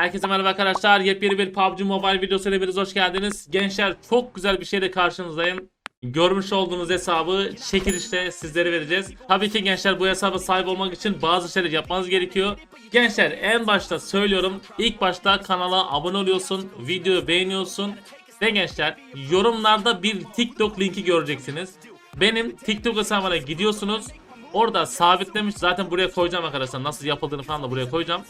Herkese merhaba arkadaşlar. Yepyeni bir PUBG Mobile videosuyla hepiniz hoş geldiniz. Gençler çok güzel bir şeyle karşınızdayım. Görmüş olduğunuz hesabı çekilişte sizlere vereceğiz. Tabii ki gençler bu hesaba sahip olmak için bazı şeyler yapmanız gerekiyor. Gençler en başta söylüyorum. İlk başta kanala abone oluyorsun, videoyu beğeniyorsun. Ve gençler yorumlarda bir TikTok linki göreceksiniz. Benim TikTok hesabıma gidiyorsunuz. Orada sabitlemiş zaten buraya koyacağım arkadaşlar nasıl yapıldığını falan da buraya koyacağım.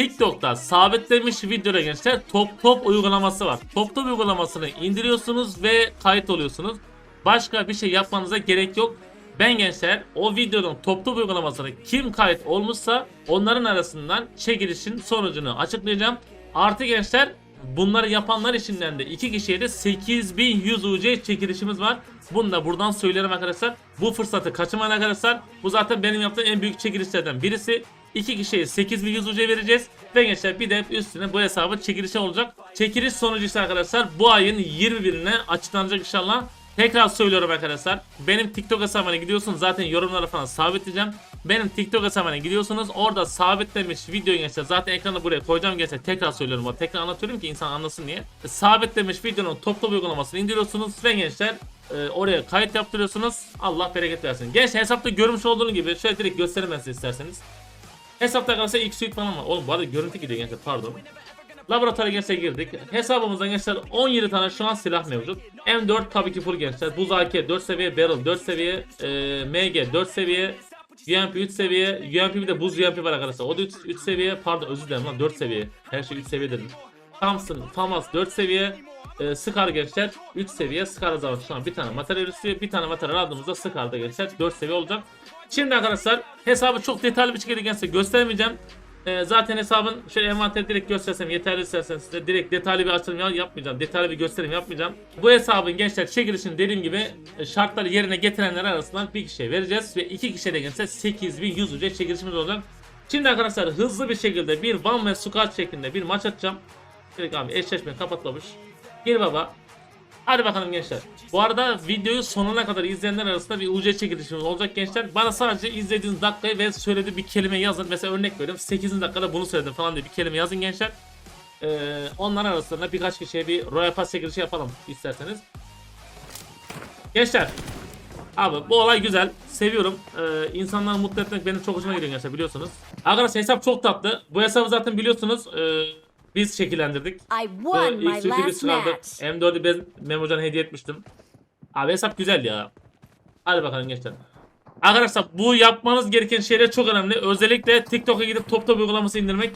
TikTok'ta sabitlemiş videoda gençler top top uygulaması var. Top top uygulamasını indiriyorsunuz ve kayıt oluyorsunuz. Başka bir şey yapmanıza gerek yok. Ben gençler o videonun top top uygulamasını kim kayıt olmuşsa onların arasından çekilişin sonucunu açıklayacağım. Artı gençler bunları yapanlar içinden de iki kişiye de 8100 UC çekilişimiz var. Bunu da buradan söylerim arkadaşlar. Bu fırsatı kaçırmayın arkadaşlar. Bu zaten benim yaptığım en büyük çekilişlerden birisi. İki kişiye 8100 UC vereceğiz. Ve gençler bir de üstüne bu hesabı çekilişi olacak. Çekiliş sonucu ise arkadaşlar bu ayın 21'ine açıklanacak inşallah. Tekrar söylüyorum arkadaşlar. Benim TikTok hesabıma gidiyorsunuz. Zaten yorumlara falan sabitleyeceğim. Benim TikTok hesabıma gidiyorsunuz. Orada sabitlemiş videoyu gençler. Zaten ekranı buraya koyacağım gençler. Tekrar söylüyorum. Tekrar anlatıyorum ki insan anlasın diye. Sabitlemiş videonun top top uygulamasını indiriyorsunuz. Ve gençler e, oraya kayıt yaptırıyorsunuz. Allah bereket versin. Gençler hesapta görmüş olduğunuz gibi şöyle direkt göstereyim ben size isterseniz. Hesapta arkadaşlar ilk suit falan var. Oğlum bu arada görüntü gidiyor gençler pardon. Laboratuvara gençler girdik. Hesabımızda gençler 17 tane şu an silah mevcut. M4 tabii ki full gençler. Buz AK 4 seviye, Barrel 4 seviye, e, MG 4 seviye, UMP 3 seviye, UMP bir de buz UMP var arkadaşlar. O da 3, 3 seviye. Pardon özür dilerim lan 4 seviye. Her şey 3 seviye dedim. Thompson, FAMAS 4 seviye. E, Scar gençler 3 seviye. Scar zaman şu an bir tane materyal istiyor. Bir tane materyal aldığımızda Scar'da gençler 4 seviye olacak. Şimdi arkadaşlar hesabı çok detaylı bir şekilde gençler göstermeyeceğim. Ee, zaten hesabın şöyle envanteri direkt göstersem yeterli isterseniz size direkt detaylı bir açılım ya- yapmayacağım. Detaylı bir gösterim yapmayacağım. Bu hesabın gençler çekilişini dediğim gibi e, şartları yerine getirenler arasından bir kişiye vereceğiz. Ve iki kişiye de gençler 8100 ücret çekilişimiz olacak. Şimdi arkadaşlar hızlı bir şekilde bir one ve squad şeklinde bir maç atacağım. Direkt abi eşleşme kapatlamış. Gir baba. Hadi bakalım gençler. Bu arada videoyu sonuna kadar izleyenler arasında bir UC çekilişimiz olacak gençler. Bana sadece izlediğiniz dakikayı ve söylediği bir kelime yazın. Mesela örnek veriyorum 8. dakikada bunu söyledim falan diye bir kelime yazın gençler. Ee, onlar arasında birkaç kişiye bir Royal Pass çekilişi yapalım isterseniz. Gençler. Abi bu olay güzel. Seviyorum. Ee, insanları mutlu etmek benim çok hoşuma gidiyor gençler biliyorsunuz. Arkadaşlar hesap çok tatlı. Bu hesabı zaten biliyorsunuz. ee, biz şekillendirdik. I won my ilk last çıkardık. match. M4'ü ben Memocan'a hediye etmiştim. Abi hesap güzel ya. Hadi bakalım gençler. Arkadaşlar bu yapmanız gereken şeyler çok önemli. Özellikle TikTok'a gidip top top uygulaması indirmek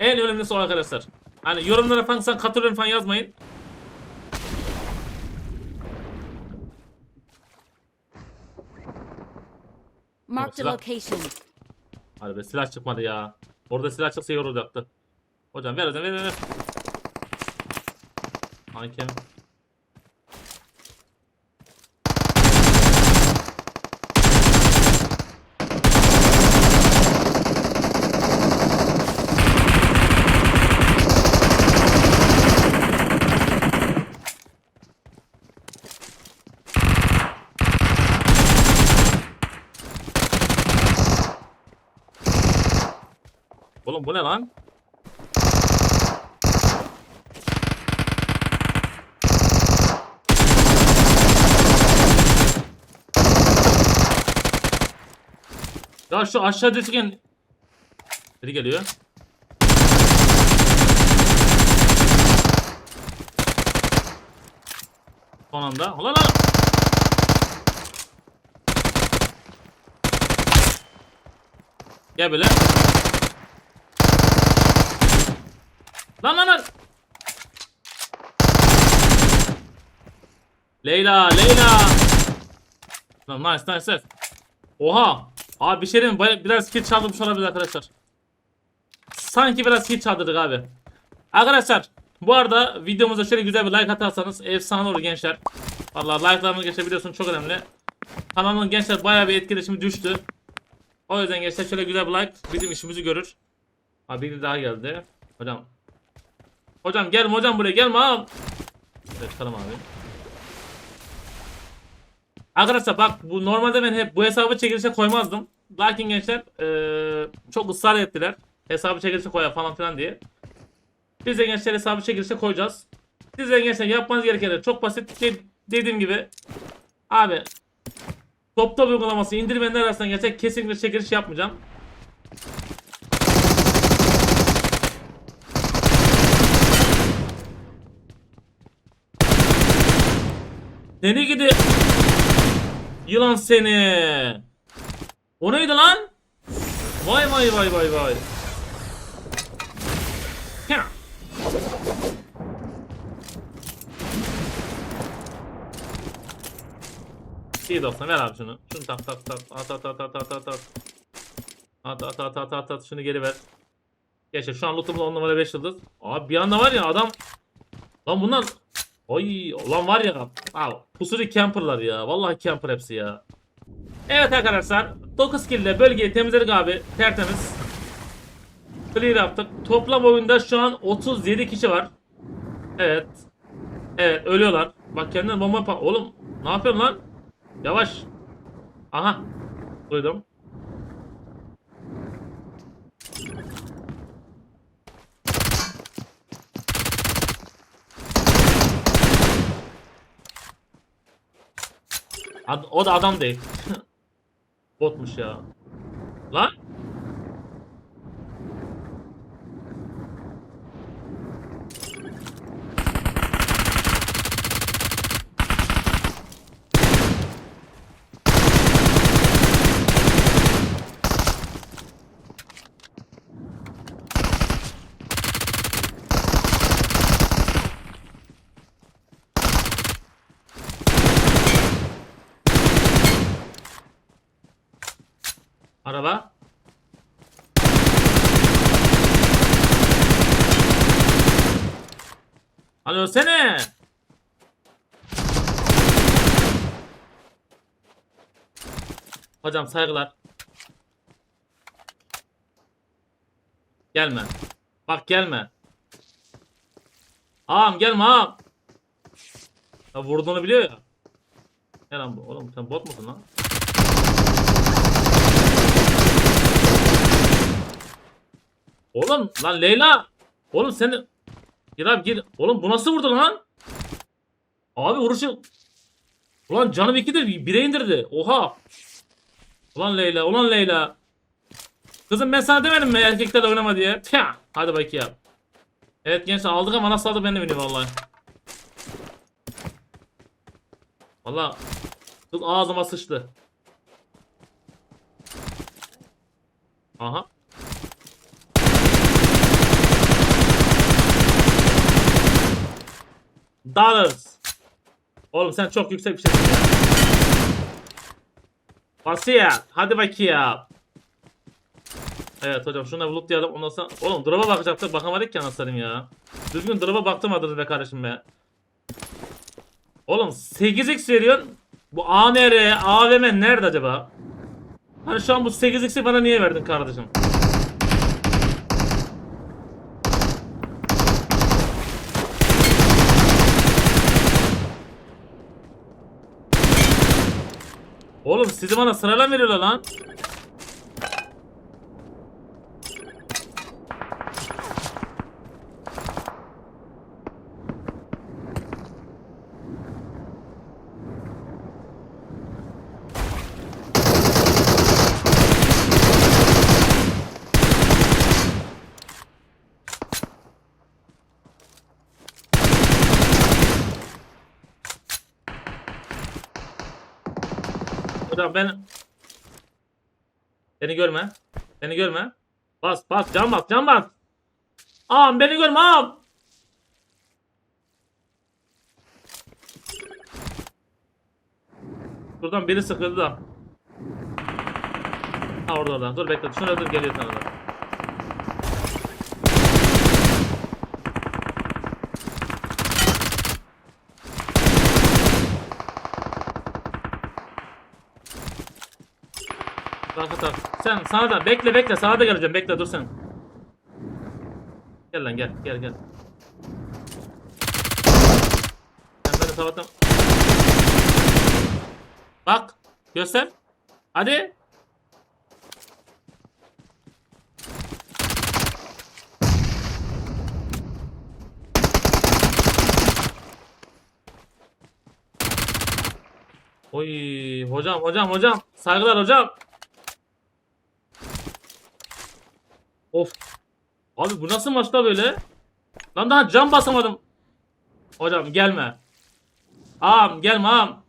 en önemlisi o arkadaşlar. Hani yorumlara falan sen katılıyorum falan yazmayın. Marked a Silah. location. Hadi be silah çıkmadı ya. Orada silah çıksa iyi olacaktı. Hocam ver hocam ver ver. ver. Hakem. Oğlum bu ne lan? Ya şu aşağı düşen biri geliyor. Son anda. Ulan lan. Gel böyle. Lan lan lan. Leyla, Leyla. Lan nice, nice, nice. Oha. Abi bir şey diyeyim mi? Biraz kill çaldırmış olabilir arkadaşlar. Sanki biraz kill çaldırdık abi. Arkadaşlar bu arada videomuza şöyle güzel bir like atarsanız efsane olur gençler. Vallahi like'larını geçebiliyorsun çok önemli. Kanalın gençler bayağı bir etkileşimi düştü. O yüzden gençler şöyle güzel bir like bizim işimizi görür. Abi biri daha geldi. Hocam. Hocam gelme hocam buraya gelme abi. Evet çıkalım abi. Arkadaşlar bak bu normalde ben hep bu hesabı çekilişe koymazdım. Lakin gençler eee, çok ısrar ettiler. Hesabı çekilişe koyar falan filan diye. Biz de gençler hesabı çekilişe koyacağız. Siz de gençler yapmanız gerekenler çok basit. De- dediğim gibi abi Top top uygulaması indirmenler arasında gerçek kesinlikle çekiliş yapmayacağım. Seni gidi Yılan seni O neydi lan? Vay vay vay vay vay Heh. İyi dostum ver abi şunu. Şunu tak tak tak. At at at at at at at. At at at at at at. Şunu geri ver. Geçer. Şu an lootumuz 10 numara 5 yıldız. Abi bir anda var ya adam. Lan bunlar. Ay lan var ya. Abi pusuri camperlar ya. Vallahi camper hepsi ya. Evet arkadaşlar. 9 kill ile bölgeyi temizledik abi. Tertemiz. Clear yaptık. Toplam oyunda şu an 37 kişi var. Evet. Evet ölüyorlar. Bak kendine bomba Oğlum ne yapıyorsun lan? Yavaş. Aha. Duydum. Ad- o da adam değil. Botmuş ya. Lan? Araba. Alo sene. Hocam saygılar. Gelme. Bak gelme. Ağam gelme ağam. Ya vurduğunu biliyor ya. Gel lan. Oğlum sen bot musun lan? Oğlum lan Leyla. Oğlum sen. Gir abi gir. Oğlum bu nasıl vurdu lan? Abi vuruşu... Ulan canım ikidir. Bire indirdi. Oha. Ulan Leyla. Ulan Leyla. Kızım ben sana demedim mi erkeklerle oynama diye. Tüh. Hadi bakayım. Evet gençler aldık ama nasıl aldık ben de bilmiyorum vallahi. Valla kız ağzıma sıçtı. Aha. Dollars. Oğlum sen çok yüksek bir şey. Basiye. Hadi bakayım. Evet hocam şuna loot diyelim ondan sonra... Oğlum drop'a bakacaktık bakamadık ki anaslarım ya. Düzgün drop'a baktırmadınız be kardeşim be. Oğlum 8x veriyorsun. Bu ANR, AVM nerede acaba? Hani şu an bu 8x'i bana niye verdin kardeşim? Oğlum sizi bana sırayla veriyorlar lan? Hocam ben... Beni görme. Beni görme. Bas bas can bas can bas. Ağam beni görme ağam. Buradan biri sıkıldı da. Ha orada orada. Dur bekle. Şunu öldür geliyor sana da. Arka taraf. Sen sana da bekle bekle sana da geleceğim. Bekle dur sen. Gel lan gel gel gel. Ben böyle sabahtan... Bak. Göster. Hadi. Oy hocam hocam hocam saygılar hocam. Of. Abi bu nasıl maçta böyle? Lan daha cam basamadım. Hocam gelme. Ağam gelme ağam.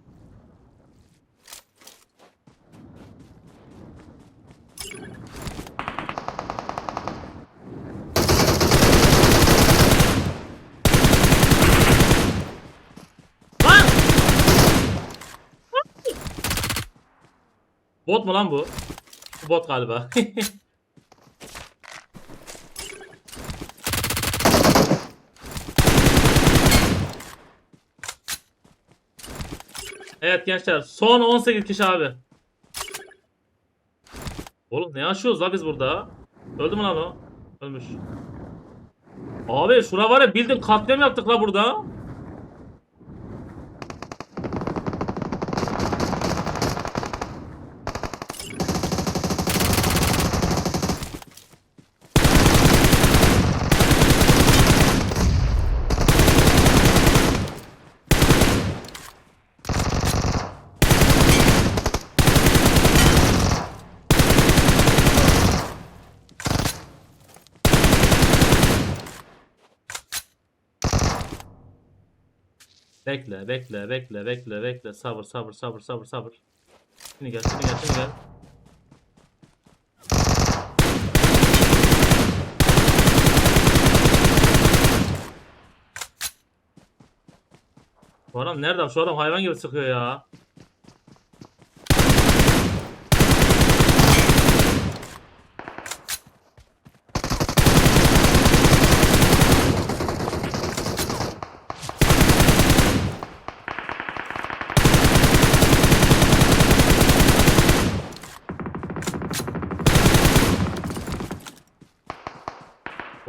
Bot mu lan? Bu Bot galiba. evet gençler son 18 kişi abi. Oğlum ne yaşıyoruz la biz burada? Öldü mü lan o? Ölmüş. Abi şura var ya bildin katliam yaptık la burada. Bekle, bekle, bekle, bekle, bekle. Sabır, sabır, sabır, sabır, sabır. Şimdi gel, şimdi gel, şimdi gel. Bu adam nerede? Şu adam hayvan gibi sıkıyor ya.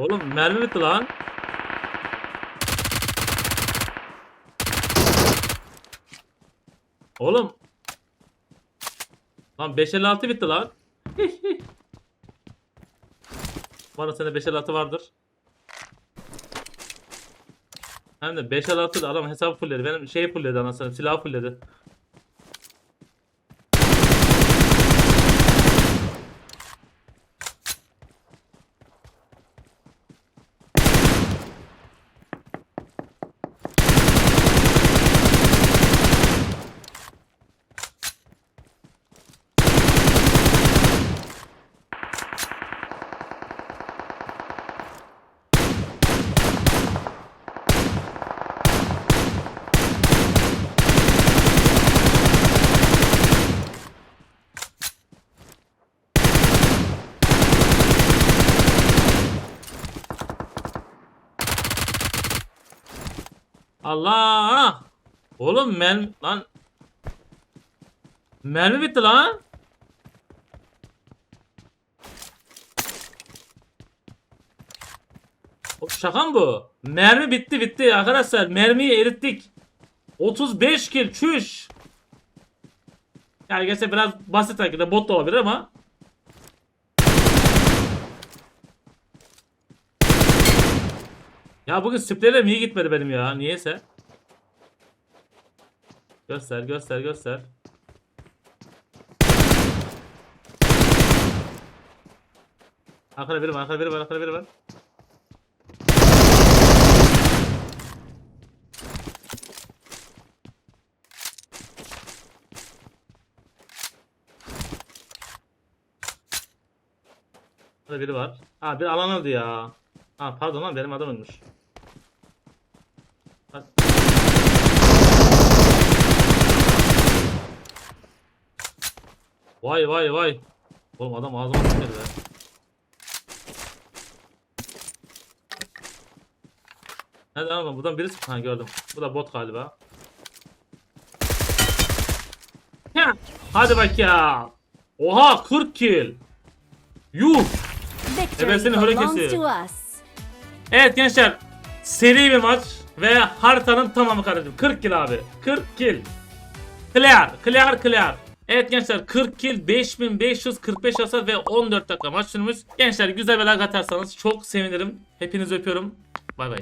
Oğlum mermi bitti lan. Oğlum. Lan 556 bitti lan. Bana sende 556 vardır. Hem de 556 da adam hesabı fullledi. Benim şeyi fullledi anasını silahı fullledi. Allah! Oğlum men lan Mermi bitti lan. Şaka mı bu? Mermi bitti bitti arkadaşlar. Mermiyi erittik. 35 kill çüş. Yani gerçekten biraz basit hareket bot da olabilir ama. Ya bugün spreylerim iyi gitmedi benim ya. Niyeyse. Göster göster göster. Arkada biri var, arkada biri var, arkada biri var. Burada biri var. Ha bir alan öldü ya. Ha pardon lan benim adam ölmüş. Bak. Vay vay vay. Oğlum adam ağzıma sıçradı be. Nerede lan? Buradan biri sıktı. Ha gördüm. Bu da bot galiba. Hadi bak ya. Oha 40 kill. Yuh. Victory Ebesini höre belongs kesiyor. to us. Evet gençler. Seri bir maç ve haritanın tamamı kardeşim. 40 kill abi. 40 kill. Clear. Clear clear. Evet gençler 40 kill 5545 hasar ve 14 dakika maç sürmüş. Gençler güzel bir like atarsanız çok sevinirim. Hepinizi öpüyorum. Bay bay.